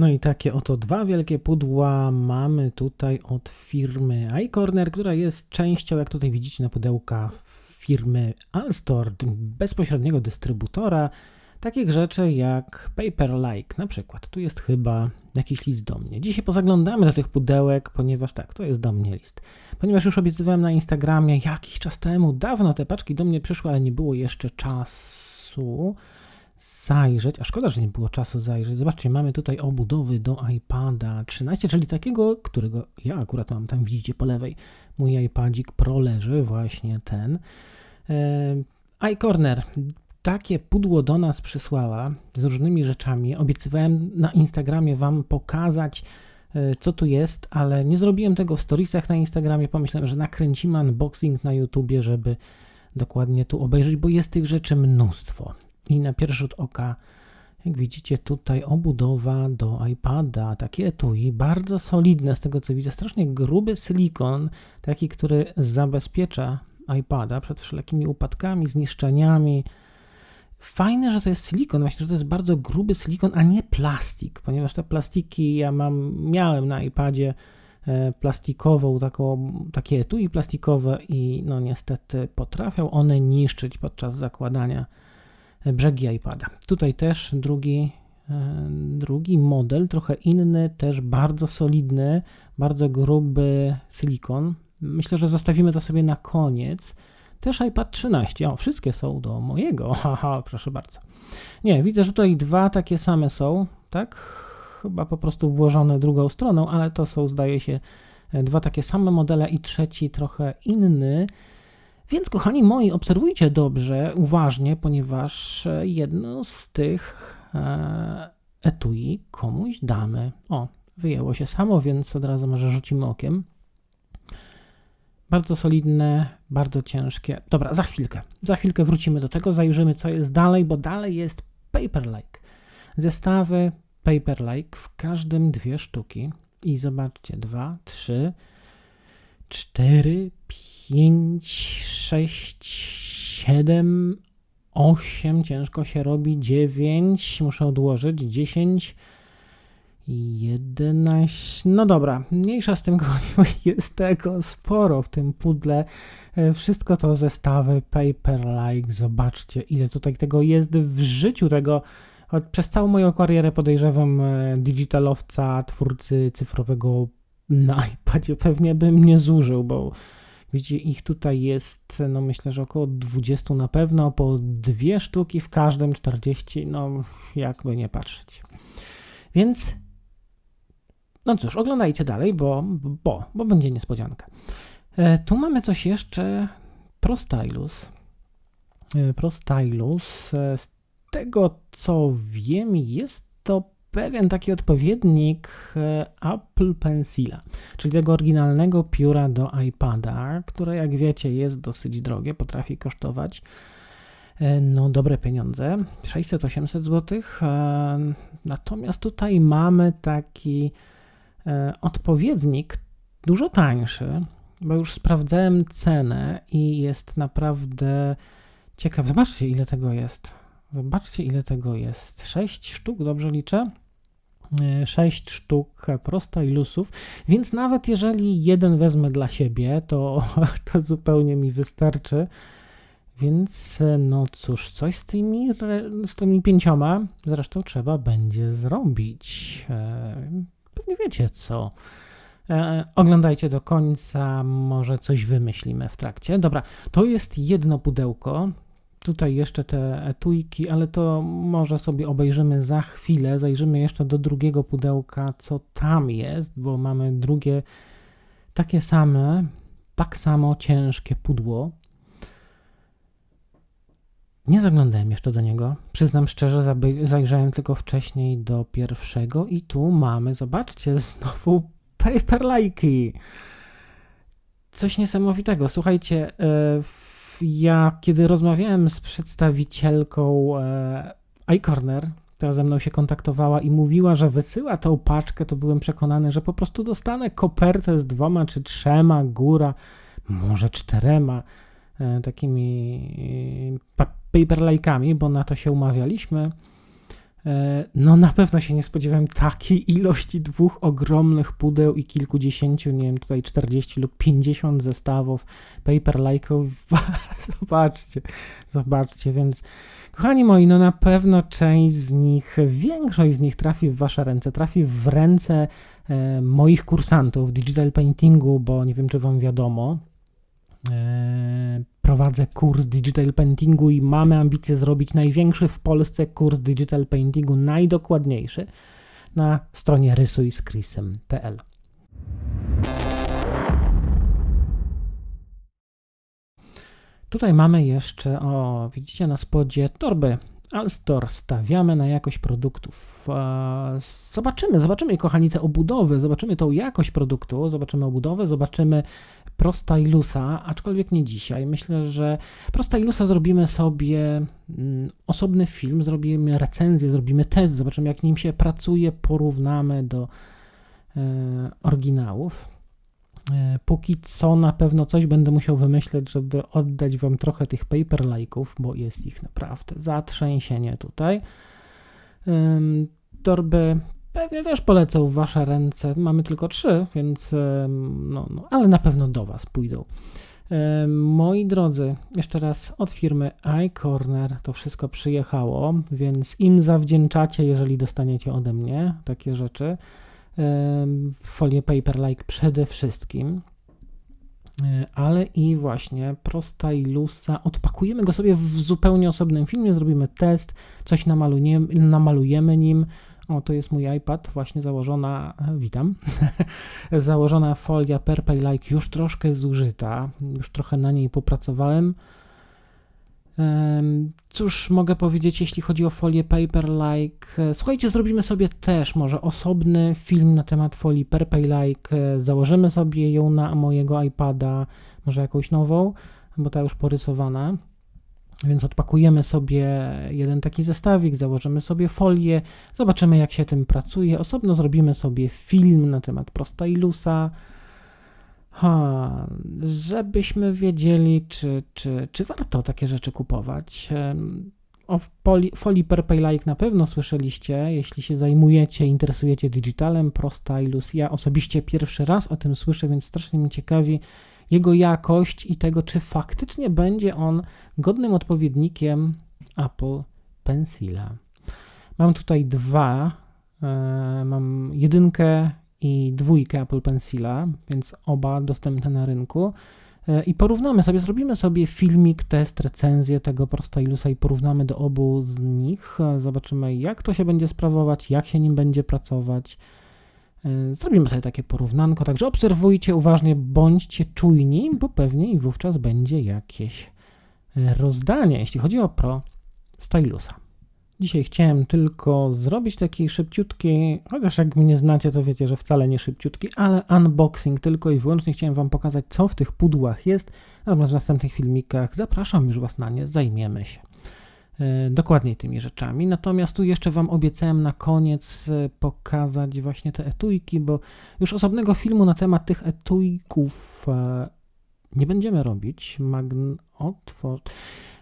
No i takie oto dwa wielkie pudła mamy tutaj od firmy iCorner, która jest częścią, jak tutaj widzicie na pudełka, firmy Alstor, bezpośredniego dystrybutora takich rzeczy jak Paperlike na przykład. Tu jest chyba jakiś list do mnie. Dzisiaj pozaglądamy do tych pudełek, ponieważ tak, to jest do mnie list. Ponieważ już obiecywałem na Instagramie jakiś czas temu, dawno te paczki do mnie przyszły, ale nie było jeszcze czasu zajrzeć, a szkoda, że nie było czasu zajrzeć. Zobaczcie, mamy tutaj obudowy do iPada 13, czyli takiego, którego ja akurat mam, tam widzicie po lewej, mój iPadzik Pro leży, właśnie ten. E, iCorner, takie pudło do nas przysłała z różnymi rzeczami. Obiecywałem na Instagramie Wam pokazać, e, co tu jest, ale nie zrobiłem tego w storiesach na Instagramie. Pomyślałem, że nakręcimy unboxing na YouTubie, żeby dokładnie tu obejrzeć, bo jest tych rzeczy mnóstwo i na pierwszy rzut oka, jak widzicie tutaj obudowa do iPada, takie etui, bardzo solidne z tego co widzę, strasznie gruby silikon, taki, który zabezpiecza iPada przed wszelkimi upadkami, zniszczeniami. Fajne, że to jest silikon, właśnie, że to jest bardzo gruby silikon, a nie plastik, ponieważ te plastiki ja mam, miałem na iPadzie e, plastikową, taką, takie etui plastikowe i no niestety potrafią one niszczyć podczas zakładania brzegi iPada. Tutaj też drugi, e, drugi model, trochę inny, też bardzo solidny, bardzo gruby silikon. Myślę, że zostawimy to sobie na koniec. Też iPad 13. O, wszystkie są do mojego. Haha, proszę bardzo. Nie, widzę, że tutaj dwa takie same są, tak? Chyba po prostu włożone drugą stroną, ale to są, zdaje się, dwa takie same modele i trzeci trochę inny. Więc, kochani moi, obserwujcie dobrze, uważnie, ponieważ e, jedno z tych e, etui komuś damy. O, wyjęło się samo, więc od razu może rzucimy okiem. Bardzo solidne, bardzo ciężkie. Dobra, za chwilkę. Za chwilkę wrócimy do tego, zajrzymy co jest dalej, bo dalej jest Paperlike. Zestawy Paperlike, w każdym dwie sztuki. I zobaczcie, dwa, trzy, cztery, pięć, sześć, siedem, osiem, ciężko się robi, dziewięć, muszę odłożyć, dziesięć, jedenaście, no dobra, mniejsza z tym, jest tego sporo w tym pudle, e, wszystko to zestawy paper-like, zobaczcie ile tutaj tego jest w życiu tego, przez całą moją karierę podejrzewam e, digitalowca, twórcy cyfrowego na iPadzie pewnie bym nie zużył, bo Widzicie, ich tutaj jest, no myślę, że około 20 na pewno, po dwie sztuki w każdym 40, no jakby nie patrzeć. Więc, no cóż, oglądajcie dalej, bo, bo, bo będzie niespodzianka. E, tu mamy coś jeszcze, ProStylus. E, ProStylus, e, z tego co wiem, jest to pewien taki odpowiednik e, Apple Pencila, czyli tego oryginalnego pióra do iPada, które jak wiecie jest dosyć drogie, potrafi kosztować e, no dobre pieniądze, 600-800 zł. E, natomiast tutaj mamy taki odpowiednik dużo tańszy, bo już sprawdzałem cenę i jest naprawdę ciekaw. Zobaczcie ile tego jest. Zobaczcie, ile tego jest. 6 sztuk, dobrze liczę? 6 e, sztuk prostylusów, więc nawet jeżeli jeden wezmę dla siebie, to, to zupełnie mi wystarczy. Więc e, no cóż, coś z tymi, z tymi pięcioma zresztą trzeba będzie zrobić. E, pewnie wiecie co. Oglądajcie do końca, może coś wymyślimy w trakcie. Dobra, to jest jedno pudełko tutaj jeszcze te etujki, ale to może sobie obejrzymy za chwilę. Zajrzymy jeszcze do drugiego pudełka, co tam jest, bo mamy drugie takie same, tak samo ciężkie pudło. Nie zaglądałem jeszcze do niego. Przyznam szczerze, zajrzałem tylko wcześniej do pierwszego i tu mamy, zobaczcie, znowu paperlike'i. Coś niesamowitego. Słuchajcie, yy, ja kiedy rozmawiałem z przedstawicielką e, iCorner, która ze mną się kontaktowała i mówiła, że wysyła tą paczkę, to byłem przekonany, że po prostu dostanę kopertę z dwoma czy trzema, góra, może czterema e, takimi e, paperlike'ami, bo na to się umawialiśmy. E, No na pewno się nie spodziewałem takiej ilości dwóch ogromnych pudeł i kilkudziesięciu, nie wiem, tutaj 40 lub 50 zestawów paper-like'ów. Zobaczcie, zobaczcie, więc kochani moi, no na pewno część z nich, większość z nich trafi w wasze ręce, trafi w ręce e, moich kursantów digital paintingu, bo nie wiem, czy wam wiadomo, prowadzę kurs digital paintingu i mamy ambicje zrobić największy w Polsce kurs digital paintingu, najdokładniejszy na stronie rysujskrisem.pl. Tutaj mamy jeszcze, o widzicie na spodzie torby Alstor. Stawiamy na jakość produktów. E, Zobaczymy, zobaczymy kochani te obudowy, zobaczymy tą jakość produktu, zobaczymy obudowę, zobaczymy ProStylusa, aczkolwiek nie dzisiaj. Myślę, że ProStylusa zrobimy sobie mm, osobny film, zrobimy recenzję, zrobimy test, zobaczymy jak nim się pracuje, porównamy do e, oryginałów. E, Póki co na pewno coś będę musiał wymyśleć, żeby oddać wam trochę tych paper like'ów, bo jest ich naprawdę zatrzęsienie tutaj. Torby pewnie też polecę w wasze ręce. Mamy tylko trzy, więc no, no, ale na pewno do was pójdą. Moi drodzy, jeszcze raz od firmy iCorner to wszystko przyjechało, więc im zawdzięczacie, jeżeli dostaniecie ode mnie takie rzeczy folię paper-like przede wszystkim, E, ale i właśnie prosta ilusa. Odpakujemy go sobie w zupełnie osobnym filmie, zrobimy test, coś namalujemy, namalujemy nim. O, to jest mój iPad, właśnie założona, e, witam, założona folia Perpay-like już troszkę zużyta, już trochę na niej popracowałem. Em, Cóż mogę powiedzieć, jeśli chodzi o folię Paper-like? E, Słuchajcie, zrobimy sobie też może osobny film na temat folii Paper-like. E, Założymy sobie ją na mojego iPada, może jakąś nową, bo ta już porysowana. Więc odpakujemy sobie jeden taki zestawik, założymy sobie folię, zobaczymy jak się tym pracuje. Osobno zrobimy sobie film na temat ProStylusa. Ha, żebyśmy wiedzieli, czy, czy, czy warto takie rzeczy kupować. O poli, folii Perpay-like na pewno słyszeliście, jeśli się zajmujecie, interesujecie digitalem, ProStylus. Ja osobiście pierwszy raz o tym słyszę, więc strasznie mnie ciekawi jego jakość i tego, czy faktycznie będzie on godnym odpowiednikiem Apple Pencila. Mam tutaj dwa. E, mam jedynkę i dwójkę Apple Pencila, więc oba dostępne na rynku. E, I porównamy sobie, zrobimy sobie filmik, test, recenzję tego ProStylusa i porównamy do obu z nich. E, Zobaczymy, jak to się będzie sprawować, jak się nim będzie pracować. E, Zrobimy sobie takie porównanko, także obserwujcie uważnie, bądźcie czujni, bo pewnie i wówczas będzie jakieś e, rozdanie, jeśli chodzi o Pro Stylusa. Dzisiaj chciałem tylko zrobić taki szybciutki, chociaż jak mnie znacie, to wiecie, że wcale nie szybciutki, ale unboxing tylko i wyłącznie chciałem Wam pokazać, co w tych pudłach jest. Natomiast w następnych filmikach zapraszam już Was na nie, zajmiemy się dokładniej tymi rzeczami. Natomiast tu jeszcze Wam obiecałem na koniec e, pokazać właśnie te etujki, bo już osobnego filmu na temat tych etujków e, nie będziemy robić. Magn... Otwor...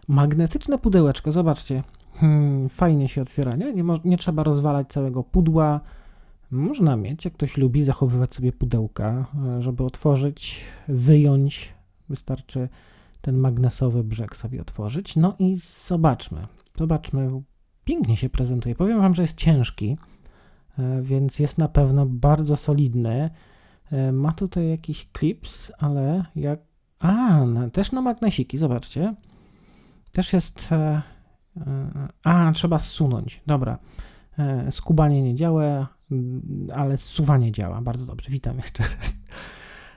Magnetyczne pudełeczko, zobaczcie. Hmm, fajnie się otwiera, nie? Nie, nie trzeba rozwalać całego pudła. Można mieć, jak ktoś lubi zachowywać sobie pudełka, e, żeby otworzyć, wyjąć. Wystarczy ten magnesowy brzeg sobie otworzyć. No i zobaczmy. Zobaczmy. Pięknie się prezentuje. Powiem Wam, że jest ciężki, e, więc jest na pewno bardzo solidny. E, Ma tutaj jakiś klips, ale jak. A, też na magnesiki, zobaczcie. Też jest. e, A, trzeba zsunąć. Dobra. Skubanie nie działa, ale zsuwanie działa. Bardzo dobrze. Witam jeszcze raz.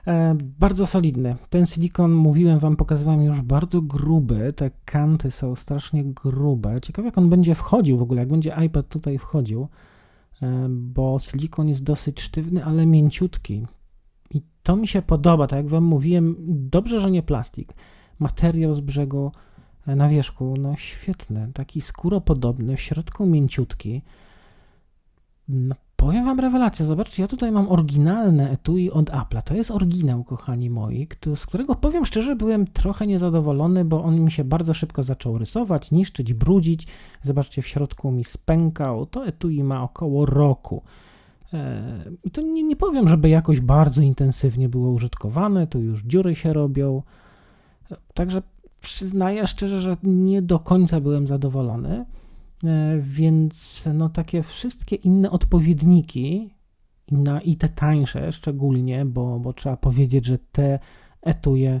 E, Bardzo solidny. Ten silikon, mówiłem wam, pokazywałem już bardzo gruby. Te kanty są strasznie grube. Ciekawe, jak on będzie wchodził w ogóle, jak będzie iPad tutaj wchodził, e, bo silikon jest dosyć sztywny, ale mięciutki. I to mi się podoba, tak jak wam mówiłem, dobrze, że nie plastik. Materiał z brzegu e, na wierzchu, no świetny, taki skóropodobny, w środku mięciutki. No, Powiem wam rewelację, zobaczcie, ja tutaj mam oryginalne etui od Apple'a. To jest oryginał, kochani moi, z którego powiem szczerze, byłem trochę niezadowolony, bo on mi się bardzo szybko zaczął rysować, niszczyć, brudzić. Zobaczcie, w środku mi spękał. To etui ma około roku. E, I to nie, nie powiem, żeby jakoś bardzo intensywnie było użytkowane, tu już dziury się robią. E, Także przyznaję szczerze, że nie do końca byłem zadowolony. E, Więc no takie wszystkie inne odpowiedniki i te tańsze szczególnie, bo, bo trzeba powiedzieć, że te etuje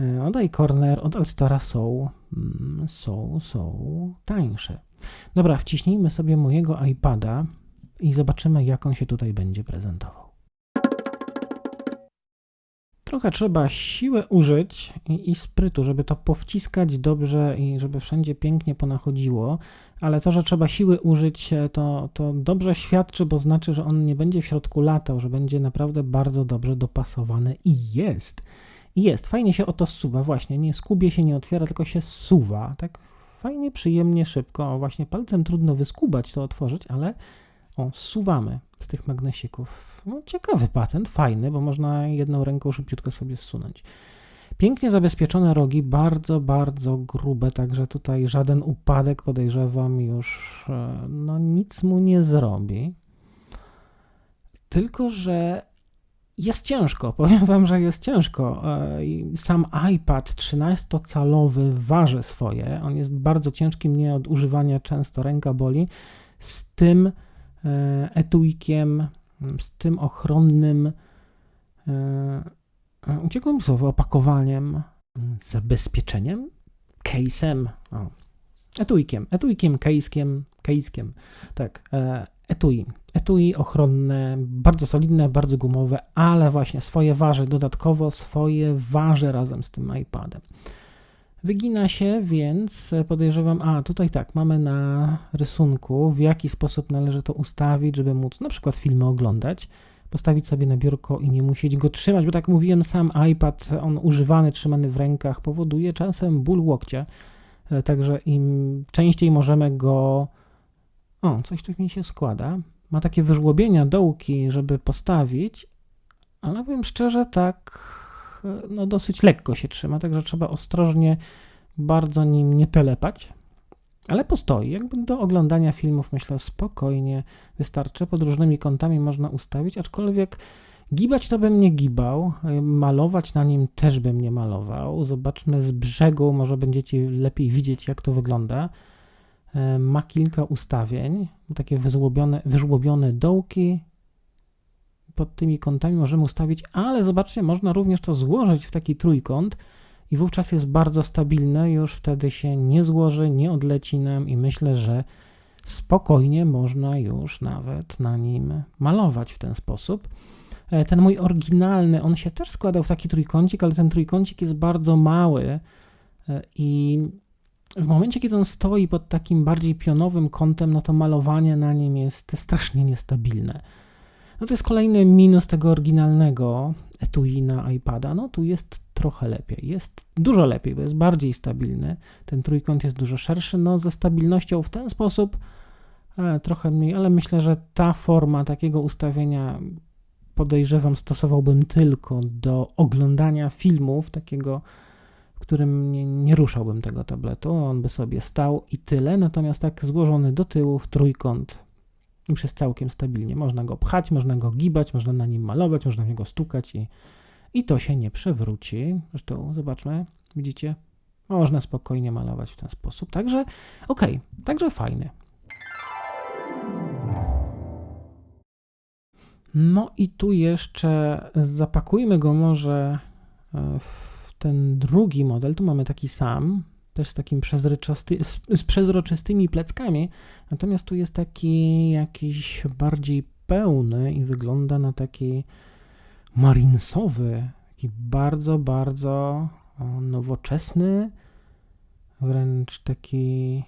e, od iCorner, od Alstora są, mm, są, są tańsze. Dobra, wciśnijmy sobie mojego iPada i zobaczymy, jak on się tutaj będzie prezentował. Trochę trzeba siły użyć i, i sprytu, żeby to powciskać dobrze i żeby wszędzie pięknie ponachodziło, ale to, że trzeba siły użyć, e, to, to dobrze świadczy, bo znaczy, że on nie będzie w środku latał, że będzie naprawdę bardzo dobrze dopasowany i jest. I jest. Fajnie się o to suwa, właśnie. Nie skubie się, nie otwiera, tylko się suwa. Tak fajnie, przyjemnie, szybko. O, właśnie palcem trudno wyskubać to otworzyć, ale o, suwamy z tych magnesików. No, ciekawy patent, fajny, bo można jedną ręką szybciutko sobie zsunąć. Pięknie zabezpieczone rogi, bardzo, bardzo grube, także tutaj żaden upadek, podejrzewam, już e, no, nic mu nie zrobi. Tylko, że jest ciężko, powiem wam, że jest ciężko. E, Sam iPad 13-calowy waży swoje, on jest bardzo ciężki, mnie od używania często ręka boli. Z tym etuikiem, z tym ochronnym, e, e, uciekło mi słowo, opakowaniem, mm, zabezpieczeniem, case'em, o, etuikiem, etuikiem, case'kiem, case'kiem, tak, e, etui, etui ochronne, bardzo solidne, bardzo gumowe, ale właśnie swoje waży dodatkowo, swoje waży razem z tym iPadem. Wygina się, więc podejrzewam, a tutaj tak, mamy na rysunku, w jaki sposób należy to ustawić, żeby móc na przykład filmy oglądać, postawić sobie na biurko i nie musieć go trzymać, bo tak mówiłem, sam iPad, on używany, trzymany w rękach, powoduje czasem ból łokcia, E, także im częściej możemy go, o, coś tu mi się składa, ma takie wyżłobienia, dołki, żeby postawić, ale powiem szczerze, tak no dosyć lekko się trzyma, także trzeba ostrożnie bardzo nim nie telepać, ale postoi. Jakby do oglądania filmów myślę spokojnie wystarczy. Pod różnymi kątami można ustawić, aczkolwiek gibać to bym nie gibał, e, malować na nim też bym nie malował. Zobaczmy z brzegu, może będziecie lepiej widzieć jak to wygląda. E, Ma kilka ustawień, takie wyżłobione, wyżłobione dołki, pod tymi kątami możemy ustawić, ale zobaczcie, można również to złożyć w taki trójkąt i wówczas jest bardzo stabilne, już wtedy się nie złoży, nie odleci nam i myślę, że spokojnie można już nawet na nim malować w ten sposób. E, Ten mój oryginalny, on się też składał w taki trójkącik, ale ten trójkącik jest bardzo mały e, i w momencie, kiedy on stoi pod takim bardziej pionowym kątem, no to malowanie na nim jest strasznie niestabilne. No to jest kolejny minus tego oryginalnego etui na iPada. No tu jest trochę lepiej. Jest dużo lepiej, bo jest bardziej stabilny. Ten trójkąt jest dużo szerszy. No ze stabilnością w ten sposób e, trochę mniej, ale myślę, że ta forma takiego ustawienia podejrzewam stosowałbym tylko do oglądania filmów, takiego, w którym nie, nie ruszałbym tego tabletu. On by sobie stał i tyle. Natomiast tak złożony do tyłu w trójkąt już jest całkiem stabilnie. Można go pchać, można go gibać, można na nim malować, można w niego stukać i, i to się nie przewróci. Zresztą zobaczmy, widzicie? Można spokojnie malować w ten sposób. Także okej, także fajny. No i tu jeszcze zapakujmy go może e, w ten drugi model. Tu mamy taki sam, też z takim przezroczysty, z, z przezroczystymi pleckami, natomiast tu jest taki jakiś bardziej pełny i wygląda na taki marinsowy, taki bardzo, bardzo o, nowoczesny, wręcz taki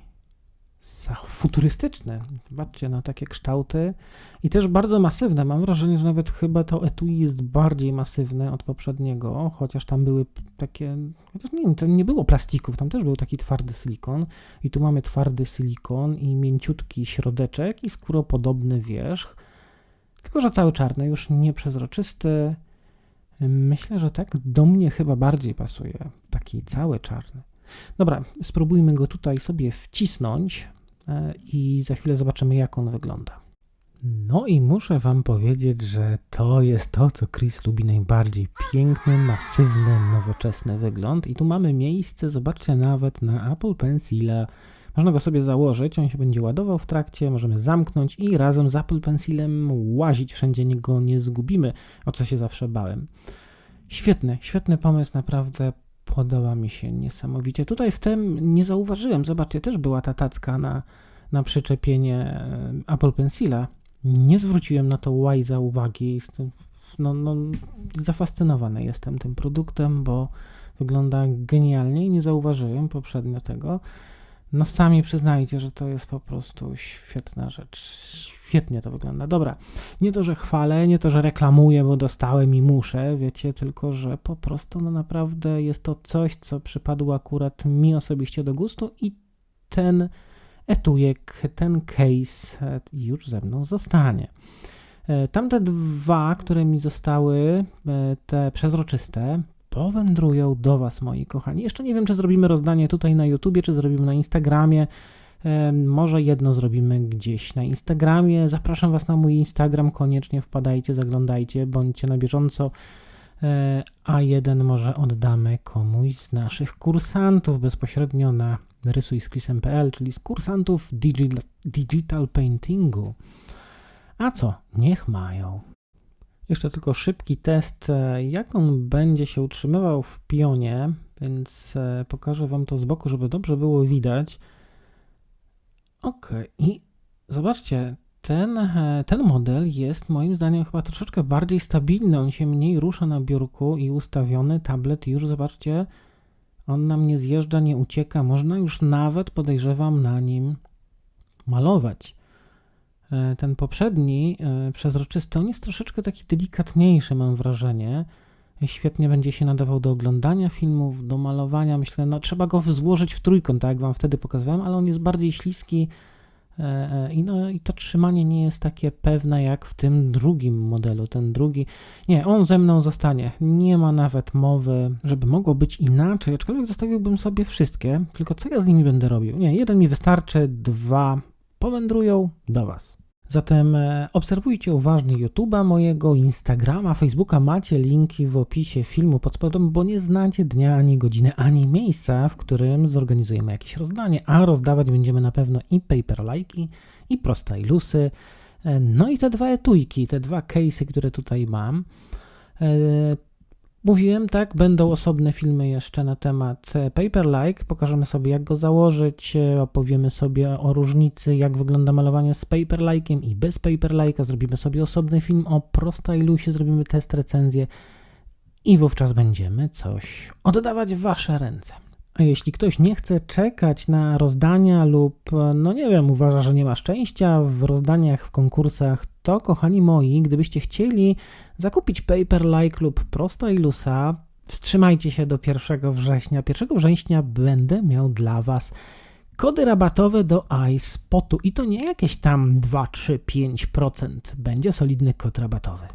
futurystyczny. Zobaczcie na takie kształty i też bardzo masywne. Mam wrażenie, że nawet chyba to etui jest bardziej masywne od poprzedniego, chociaż tam były takie, chociaż nie, to nie było plastików, tam też był taki twardy silikon i tu mamy twardy silikon i mięciutki środeczek i skóropodobny wierzch. Tylko, że cały czarny, już nieprzezroczysty. Myślę, że tak do mnie chyba bardziej pasuje. Taki cały czarny. Dobra, spróbujmy go tutaj sobie wcisnąć e, i za chwilę zobaczymy, jak on wygląda. No i muszę Wam powiedzieć, że to jest to, co Chris lubi najbardziej. Piękny, masywny, nowoczesny wygląd. I tu mamy miejsce, zobaczcie, nawet na Apple Pencila. Można go sobie założyć, on się będzie ładował w trakcie, możemy zamknąć i razem z Apple Pencilem łazić, wszędzie go nie zgubimy, o co się zawsze bałem. Świetny, świetny pomysł, naprawdę podoba mi się niesamowicie. Tutaj w tym nie zauważyłem, zobaczcie, też była ta tacka na, na przyczepienie e, Apple Pencila. Nie zwróciłem na to łajza uwagi. Jestem, no, no, zafascynowany jestem tym produktem, bo wygląda genialnie i nie zauważyłem poprzednio tego. No sami przyznajcie, że to jest po prostu świetna rzecz. Świetnie to wygląda. Dobra, nie to, że chwalę, nie to, że reklamuję, bo dostałem i muszę, wiecie, tylko, że po prostu no naprawdę jest to coś, co przypadło akurat mi osobiście do gustu i ten etujek, ten case e, już ze mną zostanie. E, tamte dwa, które mi zostały, e, te przezroczyste, powędrują do Was, moi kochani. Jeszcze nie wiem, czy zrobimy rozdanie tutaj na YouTubie, czy zrobimy na Instagramie. Może jedno zrobimy gdzieś na Instagramie. Zapraszam Was na mój Instagram, koniecznie wpadajcie, zaglądajcie, bądźcie na bieżąco. A jeden może oddamy komuś z naszych kursantów bezpośrednio na rysuj z Chrisem.pl, czyli z kursantów digital paintingu. A co? Niech mają. Jeszcze tylko szybki test, e, jak on będzie się utrzymywał w pionie, więc e, pokażę Wam to z boku, żeby dobrze było widać. Ok, i zobaczcie, ten, e, ten model jest moim zdaniem chyba troszeczkę bardziej stabilny. On się mniej rusza na biurku i ustawiony tablet już, zobaczcie, on nam nie zjeżdża, nie ucieka. Można już nawet, podejrzewam, na nim malować. E, ten poprzedni, e, przezroczysty, on jest troszeczkę taki delikatniejszy, mam wrażenie. Świetnie będzie się nadawał do oglądania filmów, do malowania. Myślę, no trzeba go złożyć w trójkąt, tak jak wam wtedy pokazywałem, ale on jest bardziej śliski, E, I, no, I to trzymanie nie jest takie pewne jak w tym drugim modelu. Ten drugi, nie, on ze mną zostanie. Nie ma nawet mowy, żeby mogło być inaczej, aczkolwiek zostawiłbym sobie wszystkie. Tylko co ja z nimi będę robił? Nie, jeden mi wystarczy, dwa powędrują do Was. Zatem e, obserwujcie uważnie YouTube'a, mojego Instagrama, Facebooka. Macie linki w opisie filmu pod spodem, bo nie znacie dnia, ani godziny, ani miejsca, w którym zorganizujemy jakieś rozdanie, a rozdawać będziemy na pewno i paperlike'i, i prosta ilusy, e, no i te dwa etujki, te dwa case'y, które tutaj mam. Mówiłem, tak, będą osobne filmy jeszcze na temat e, Paperlike. Pokażemy sobie, jak go założyć, e, opowiemy sobie o różnicy, jak wygląda malowanie z Paperlike'iem i bez Paperlike'a. Zrobimy sobie osobny film o prostylusie, zrobimy test, recenzję i wówczas będziemy coś oddawać w Wasze ręce. A jeśli ktoś nie chce czekać na rozdania lub, no nie wiem, uważa, że nie ma szczęścia w rozdaniach, w konkursach, to kochani moi, gdybyście chcieli zakupić Paperlike lub Prosta Ilusa, wstrzymajcie się do 1 września. 1 września będę miał dla Was kody rabatowe do iSpotu i to nie jakieś tam 2, 3, 5%. Będzie solidny kod rabatowy.